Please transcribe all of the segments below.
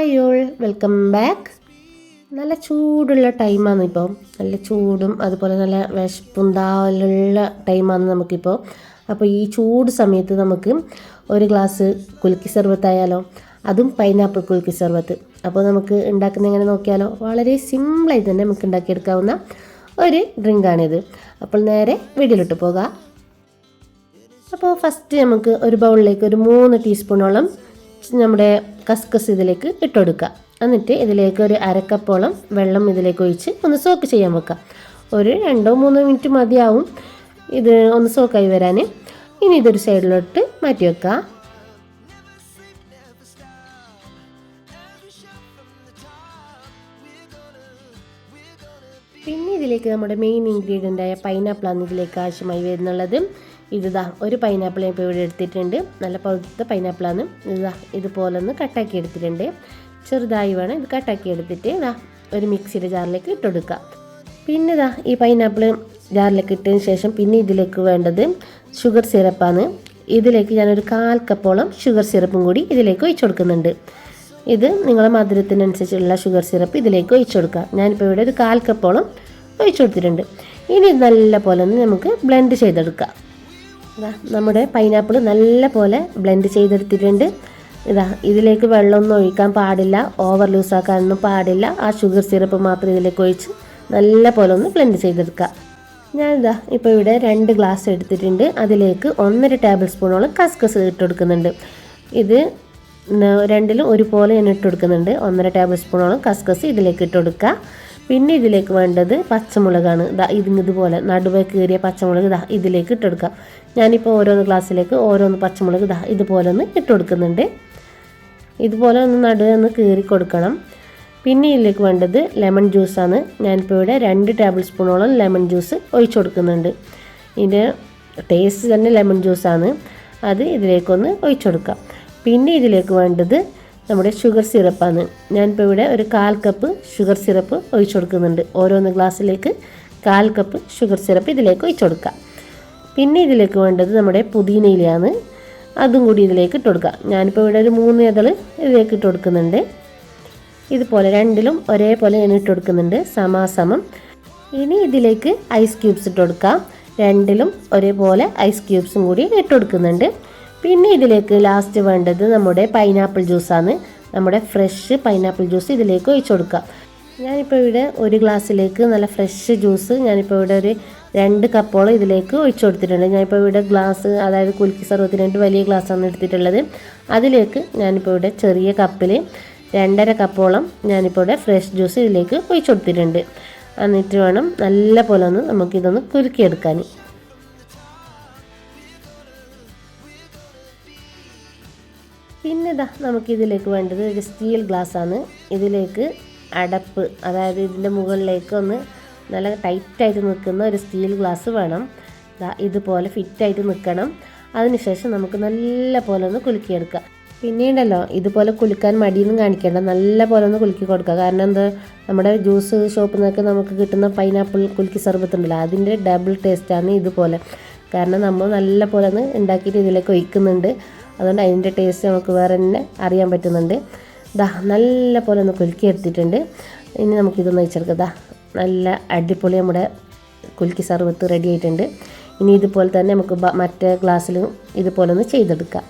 Hi all welcome back നല്ല ചൂടുള്ള ടൈമാണ് ഇപ്പോൾ നല്ല ചൂടും അതുപോലെ നല്ല വിശപ്പുണ്ടാവലുള്ള ടൈമാണ് നമുക്കിപ്പോൾ അപ്പോൾ ഈ ചൂട് സമയത്ത് നമുക്ക് ഒരു ഗ്ലാസ് കുലുക്കി സർബത്തായാലോ അതും പൈനാപ്പിൾ കുലുക്കി സർബത്ത് അപ്പോൾ നമുക്ക് ഉണ്ടാക്കുന്ന എങ്ങനെ നോക്കിയാലോ വളരെ സിമ്പിളായി തന്നെ നമുക്ക് ഉണ്ടാക്കിയെടുക്കാവുന്ന ഒരു ഡ്രിങ്കാണിത് അപ്പോൾ നേരെ വീട്ടിലിട്ട് പോകാം. അപ്പോൾ ഫസ്റ്റ് നമുക്ക് ഒരു ബൗളിലേക്ക് ഒരു മൂന്ന് ടീസ്പൂണോളം നമ്മുടെ കസ്കസ് ഇതിലേക്ക് ഇട്ടുകൊടുക്കുക എന്നിട്ട് ഇതിലേക്ക് ഒരു അരക്കപ്പോളം വെള്ളം ഇതിലേക്ക് ഒഴിച്ച് ഒന്ന് സോക്ക് ചെയ്യാൻ വെക്കുക. ഒരു രണ്ടോ മൂന്നോ മിനിറ്റ് മതിയാവും ഇത് ഒന്ന് സോക്കായി വരാൻ ഇനി ഇതൊരു സൈഡിലോട്ട് മാറ്റി വെക്കുക. പിന്നെ ഇതിലേക്ക് നമ്മുടെ മെയിൻ ഇൻഗ്രീഡിയന്റായ പൈനാപ്പിളാണ് ഇതിലേക്ക് ആവശ്യമായി വരുന്നുള്ളത്. ഇതാ ഒരു പൈനാപ്പിൾ ഇപ്പോൾ ഇവിടെ എടുത്തിട്ടുണ്ട്. നല്ല പഴുത്ത പൈനാപ്പിളാണ് ഇതാ ഇതുപോലെ ഒന്ന് കട്ടാക്കി എടുത്തിട്ടുണ്ട്. ചെറുതായി വേണം ഇത് കട്ടാക്കി എടുത്തിട്ട് ഇതാ ഒരു മിക്സിയുടെ ജാറിലേക്ക് ഇട്ടെടുക്കുക. പിന്നെ ഇതാ ഈ പൈനാപ്പിൾ ജാറിലേക്ക് ഇട്ടതിന് ശേഷം പിന്നെ ഇതിലേക്ക് വേണ്ടത് ഷുഗർ സിറപ്പാണ് ഇതിലേക്ക് ഞാനൊരു കാൽ കപ്പോളം ഷുഗർ സിറപ്പും കൂടി ഇതിലേക്ക് ഒഴിച്ചു കൊടുക്കുന്നുണ്ട്. ഇത് നിങ്ങളെ മധുരത്തിനനുസരിച്ചുള്ള ഷുഗർ സിറപ്പ് ഇതിലേക്ക് ഒഴിച്ചു കൊടുക്കുക. ഞാനിപ്പോൾ ഇവിടെ ഒരു കാൽ കപ്പോളം ഒഴിച്ചു കൊടുത്തിട്ടുണ്ട്. ഇനി നല്ല പോലെ ഒന്ന് നമുക്ക് ബ്ലെൻഡ് ചെയ്തെടുക്കാം നമ്മുടെ പൈനാപ്പിൾ നല്ല പോലെ ബ്ലെൻഡ് ചെയ്തെടുത്തിട്ടുണ്ട്. ഇതാ ഇതിലേക്ക് വെള്ളമൊന്നും ഒഴിക്കാൻ പാടില്ല. ഓവർ ലൂസാക്കാനൊന്നും പാടില്ല. ആ ഷുഗർ സിറപ്പ് മാത്രം ഇതിലേക്ക് ഒഴിച്ച് നല്ല പോലെ ഒന്ന് ബ്ലെൻഡ് ചെയ്തെടുക്കുക. ഞാനിതാ ഇപ്പോൾ ഇവിടെ രണ്ട് ഗ്ലാസ് എടുത്തിട്ടുണ്ട്. അതിലേക്ക് ഒന്നര ടേബിൾ സ്പൂണോളം കസ്കസ് ഇട്ട് കൊടുക്കുന്നുണ്ട്. ഇത് രണ്ടിലും ഒരുപോലെ ഞാൻ ഇട്ട് കൊടുക്കുന്നുണ്ട്. ഒന്നര ടേബിൾ സ്പൂണോളം കസ്കസ് ഇതിലേക്ക് ഇട്ട് കൊടുക്കുക. പിന്നെ ഇതിലേക്ക് വേണ്ടത് പച്ചമുളകാണ്. ഇതാ ഇതുപോലെ നടുവേ കീറിയ പച്ചമുളക് ഇതാ ഇതിലേക്ക് ഇട്ടെടുക്കാം. ഞാനിപ്പോൾ ഓരോന്ന് ഗ്ലാസ്സിലേക്ക് ഓരോന്ന് പച്ചമുളക് ഇതാ ഇതുപോലെ ഒന്ന് ഇട്ട് കൊടുക്കുന്നുണ്ട് ഇതുപോലെ ഒന്ന് നടുവേ ഒന്ന് കീറി കൊടുക്കണം. പിന്നെ ഇതിലേക്ക് വേണ്ടത് ലെമൺ ജ്യൂസാണ്. ഞാനിപ്പോൾ ഇവിടെ രണ്ട് ടേബിൾ സ്പൂണോളം ലെമൺ ജ്യൂസ് ഒഴിച്ചു കൊടുക്കുന്നുണ്ട് ഇതിന്റെ ടേസ്റ്റ് തന്നെ ലെമൺ ജ്യൂസാണ്. അത് ഇതിലേക്കൊന്ന് ഒഴിച്ചു കൊടുക്കാം പിന്നെ ഇതിലേക്ക് വേണ്ടത് നമ്മുടെ ഷുഗർ സിറപ്പാണ് ഞാനിപ്പോൾ ഇവിടെ ഒരു കാൽ കപ്പ് ഷുഗർ സിറപ്പ് ഒഴിച്ചു കൊടുക്കുന്നുണ്ട്. ഓരോന്ന് ഗ്ലാസ്സിലേക്ക് കാൽ കപ്പ് ഷുഗർ സിറപ്പ് ഇതിലേക്ക് ഒഴിച്ചു കൊടുക്കുക പിന്നെ ഇതിലേക്ക് വേണ്ടത് നമ്മുടെ പുതിയനയിലാണ് അതും കൂടി ഇതിലേക്ക് ഇട്ട് കൊടുക്കുക ഞാനിപ്പോൾ ഇവിടെ ഒരു മൂന്ന് ഇതൾ ഇതിലേക്ക് ഇട്ട് കൊടുക്കുന്നുണ്ട്. ഇതുപോലെ രണ്ടിലും ഒരേപോലെ ഞാൻ ഇട്ട് കൊടുക്കുന്നുണ്ട്. സമാസമം. ഇനി ഇതിലേക്ക് ഐസ് ക്യൂബ്സ് ഇട്ട് കൊടുക്കാം. രണ്ടിലും ഒരേപോലെ ഐസ് ക്യൂബ്സും കൂടി ഇട്ട് കൊടുക്കുന്നുണ്ട്. പിന്നെ ഇതിലേക്ക് ലാസ്റ്റ് വേണ്ടത് നമ്മുടെ പൈനാപ്പിൾ ജ്യൂസാണ് നമ്മുടെ ഫ്രഷ് പൈനാപ്പിൾ ജ്യൂസ് ഇതിലേക്ക് ഒഴിച്ചു കൊടുക്കുക. ഞാനിപ്പോൾ ഇവിടെ ഒരു ഗ്ലാസ്സിലേക്ക് നല്ല ഫ്രഷ് ജ്യൂസ് ഞാനിപ്പോൾ ഇവിടെ ഒരു രണ്ട് കപ്പോളം ഇതിലേക്ക് ഒഴിച്ചു കൊടുത്തിട്ടുണ്ട്. ഞാനിപ്പോൾ ഇവിടെ ഗ്ലാസ് അതായത് കുലുക്കി സർവത്തിന് രണ്ട് വലിയ ഗ്ലാസ്സാണ് എടുത്തിട്ടുള്ളത്. അതിലേക്ക് ഞാനിപ്പോൾ ഇവിടെ ചെറിയ കപ്പിൽ രണ്ടര കപ്പോളം ഞാനിപ്പോൾ ഇവിടെ ഫ്രഷ് ജ്യൂസ് ഇതിലേക്ക് ഒഴിച്ചു കൊടുത്തിട്ടുണ്ട്. എന്നിട്ട് വേണം നല്ല പോലെ ഒന്ന് നമുക്കിതൊന്ന് കുലുക്കിയെടുക്കാൻ പിന്നെ ഇതാ നമുക്കിതിലേക്ക് വേണ്ടത് ഒരു സ്റ്റീൽ ഗ്ലാസ്സാണ്. ഇതിലേക്ക് അടപ്പ് അതായത് ഇതിന്റെ മുകളിലേക്ക് ഒന്ന് നല്ല ടൈറ്റായിട്ട് നിൽക്കുന്ന ഒരു സ്റ്റീൽ ഗ്ലാസ് വേണം. ഇതുപോലെ ഫിറ്റായിട്ട് നിൽക്കണം. അതിനുശേഷം നമുക്ക് നല്ല പോലെ ഒന്ന് കുലുക്കിയെടുക്കുക പിന്നീടല്ലോ ഇതുപോലെ കുലുക്കാൻ മടിയൊന്നും കാണിക്കേണ്ട. നല്ല പോലെ ഒന്ന് കുലുക്കി കൊടുക്കുക. കാരണം എന്താ നമ്മുടെ ജ്യൂസ് ഷോപ്പിൽ നിന്നൊക്കെ നമുക്ക് കിട്ടുന്ന പൈനാപ്പിൾ കുലുക്കി സർബത്ത് ഉണ്ടല്ലോ അതിന്റെ ഡബിൾ ടേസ്റ്റാണ് ഇതുപോലെ. കാരണം നമ്മൾ നല്ല പോലെ ഒന്ന് ഉണ്ടാക്കിയിട്ട് ഇതിലേക്ക് ഒഴിക്കുന്നുണ്ട്. അതുകൊണ്ട് അതിന്റെ ടേസ്റ്റ് നമുക്ക് വേറെ തന്നെ അറിയാൻ പറ്റുന്നുണ്ട്. ദാ നല്ല പോലെ ഒന്ന് കുലുക്കി എടുത്തിട്ടുണ്ട്. ഇനി നമുക്കിതൊന്ന് വെച്ചെടുക്കാം. ദാ നല്ല അടിപൊളി നമ്മുടെ കുലുക്കി സർവത്ത് റെഡി ആയിട്ടുണ്ട്. ഇനി ഇതുപോലെ തന്നെ നമുക്ക് മറ്റേ ഗ്ലാസ്സിലും ഇതുപോലെ ഒന്ന് ചെയ്തെടുക്കാം.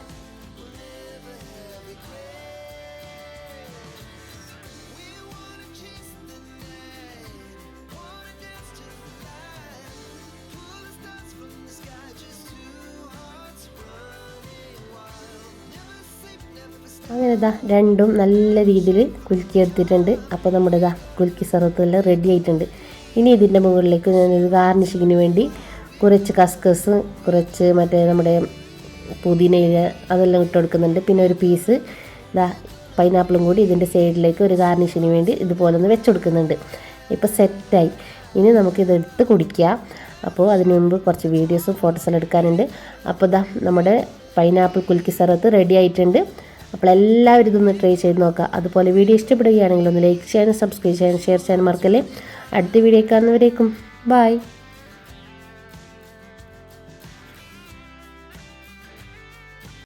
അങ്ങനെ ഇതാ രണ്ടും നല്ല രീതിയിൽ കുലുക്കി എടുത്തിട്ടുണ്ട് അപ്പോൾ നമ്മുടെ ഇതാ കുലുക്കി സർവത്തെല്ലാം റെഡി ആയിട്ടുണ്ട്. ഇനി ഇതിന്റെ മുകളിലേക്ക് ഞാൻ ഞാനൊരു ഗാർണിഷിങ്ങിന് വേണ്ടി കുറച്ച് കസ്കസ് കുറച്ച് മറ്റേ നമ്മുടെ പുതിനയില അതെല്ലാം ഇട്ട് കൊടുക്കുന്നുണ്ട്. പിന്നെ ഒരു പീസ് ഇതാ പൈനാപ്പിളും കൂടി ഇതിന്റെ സൈഡിലേക്ക് ഒരു ഗാർണിഷിന് വേണ്ടി ഇതുപോലെ ഒന്ന് വെച്ച് കൊടുക്കുന്നുണ്ട്. ഇപ്പോൾ സെറ്റായി ഇനി നമുക്കിതെടുത്ത് കുടിക്കാം. അപ്പോൾ അതിനു മുമ്പ് കുറച്ച് വീഡിയോസും ഫോട്ടോസെല്ലാം എടുക്കാനുണ്ട്. അപ്പോൾ ഇതാ നമ്മുടെ പൈനാപ്പിൾ കുൽക്കി സർവത്ത് റെഡി ആയിട്ടുണ്ട്. അപ്പോൾ എല്ലാവരും ഇതൊന്ന് ട്രൈ ചെയ്ത് നോക്കുക. അതുപോലെ വീഡിയോ ഇഷ്ടപ്പെടുകയാണെങ്കിൽ ഒന്ന് ലൈക്ക് ചെയ്യാനും സബ്സ്ക്രൈബ് ചെയ്യാനും ഷെയർ ചെയ്യാനും മറക്കല്ലേ. അടുത്ത വീഡിയോ കാണുന്നവരേക്കും ബായ്